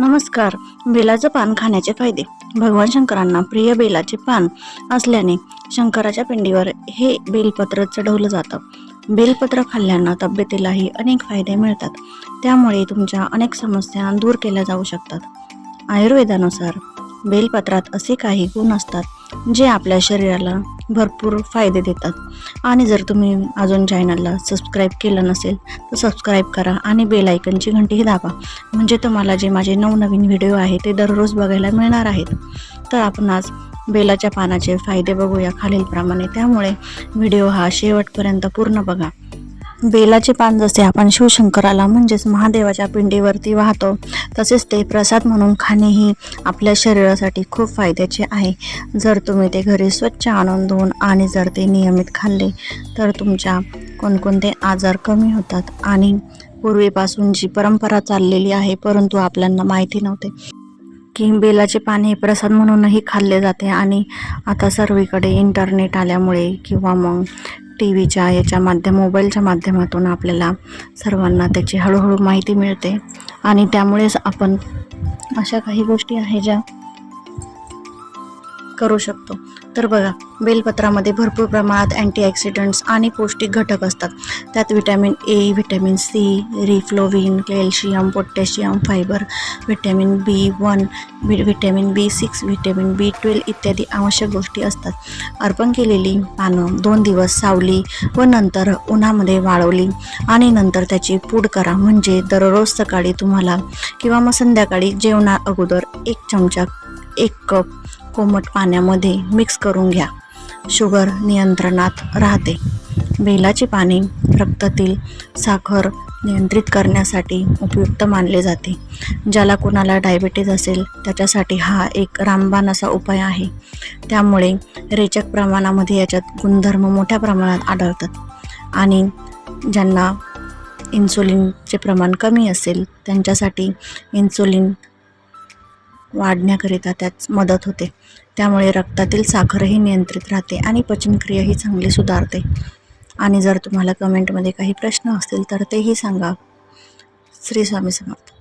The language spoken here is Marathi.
नमस्कार. बेलाचं पान खाण्याचे फायदे. भगवान शंकरांना प्रिय बेलाचे पान असल्याने शंकराच्या पिंडीवर हे बेलपत्र चढवलं जातं. बेलपत्र खाल्ल्यानं तब्येतीलाही अनेक फायदे मिळतात. त्यामुळे तुमच्या अनेक समस्या दूर केल्या जाऊ शकतात. आयुर्वेदानुसार बेलपत्रात असे काही गुण असतात जे आपल्या शरीराला भरपूर फायदे देतात. आणि जर तुम्ही अजून चॅनलला सबस्क्राईब केलं नसेल तर सबस्क्राईब करा आणि बेलायकनची घंटीही दाबा. म्हणजे तुम्हाला जे माझे नवनवीन व्हिडिओ आहे ते दररोज बघायला मिळणार आहेत. तर आपण आज बेलाच्या पानाचे फायदे बघूया खालीलप्रमाणे. त्यामुळे व्हिडिओ हा शेवटपर्यंत पूर्ण बघा. बेलाचे पान जसे आपण शिवशंकराला म्हणजेच महादेवाच्या पिंडीवरती वाहतो तसेच ते प्रसाद म्हणून खाणेही आपल्या शरीरासाठी खूप फायद्याचे आहे. जर तुम्ही ते घरी स्वच्छ आणून धुवून आणि जर ते नियमित खाल्ले तर तुमच्या कोणकोणते आजार कमी होतात आणि पूर्वीपासून जी परंपरा चाललेली आहे परंतु आपल्याला माहिती नव्हते. की बेलाचे पान हे प्रसाद म्हणूनही खाल्ले जाते आणि आता सर्वीकडे इंटरनेट आल्यामुळे किंवा मग टी व्हीच्या याच्या माध्यम मोबाईलच्या माध्यमातून आपल्याला सर्वांना त्याची हळूहळू माहिती मिळते. आणि त्यामुळेच आपण अशा काही गोष्टी आहे ज्या करू शकतो. तर बघा बेलपत्रामध्ये भरपूर प्रमाणात अँटीऑक्सिडंट्स आणि पौष्टिक घटक असतात. त्यात vitamin A vitamin C riboflavin calcium potassium fibre vitamin B one vitamin B six vitamin B twelve इत्यादी आवश्यक गोष्टी असतात. अर्पण केलेली पानं दोन दिवस सावली व नंतर उन्हामध्ये वाळवली आणि नंतर त्याची पूड करा. म्हणजे दररोज सकाळी तुम्हाला किंवा मग संध्याकाळी जेवणा अगोदर एक चमचा एक कप कोमट पाण्यामध्ये मिक्स करून घ्या. शुगर नियंत्रणात राहते. बेलाची पाने रक्तातील साखर नियंत्रित करण्यासाठी उपयुक्त मानले जाते. ज्याला कोणाला डायबिटीज असेल त्याच्यासाठी हा एक रामबाण असा उपाय आहे. त्यामुळे रेचक प्रमाणामध्ये याच्यात गुणधर्म मोठ्या प्रमाणात आढळतात. आणि ज्यांना इन्सुलिनचे प्रमाण कमी असेल त्यांच्यासाठी इन्सुलिन वाढण्याकरिता त्यात मदत होते. त्यामुळे रक्तातील साखरही नियंत्रित राहते आणि पचनक्रियाही चांगली सुधारते. आणि जर तुम्हाला कमेंटमध्ये काही प्रश्न असतील तर तेही सांगा. श्री स्वामी समर्थ.